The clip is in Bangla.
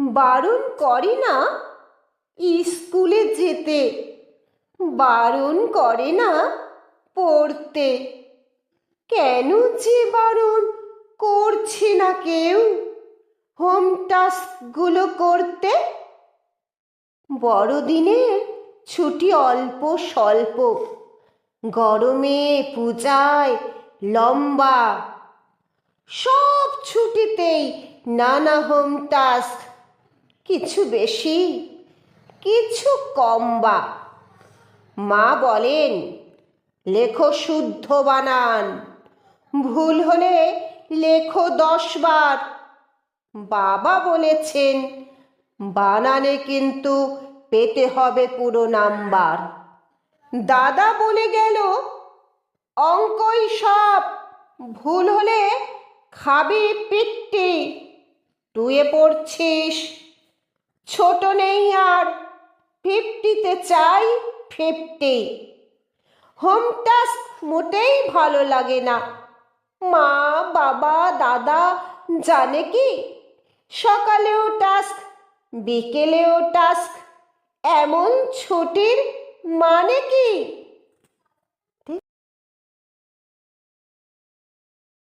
বারণ করে না? স্কুলে যেতে। বারণ করে না পড়তে। কেন যে বারণ করছে না কেউ? হোম টাস্কগুলো করতে? বড়দিনের ছুটি অল্প স্বল্প। গরমে পূজায় লম্বা। সব ছুটিতেই নানা হোম টাস্ক কিছু বেশি, কিছু কম বা। মা বলেন, লেখো শুদ্ধ বানান। ভুল হলে লেখো দশ বার। বাবা বলেছেন, বানানে কিন্তু পেতে হবে পুরো নাম্বার। দাদা বলে গেল, অঙ্কই সব। ভুল হলে খাবি পিট্টি। টুয়ে পড়ছিস ছোট নেই আর, ফিফটিতে চাই ফিফটি। হোম টাস্ক মোটেই ভালো লাগে না। মা, বাবা, দাদা জানে কি? সকালেও টাস্ক বিকেলেও টাস্ক এমন ছুটির মানে কি?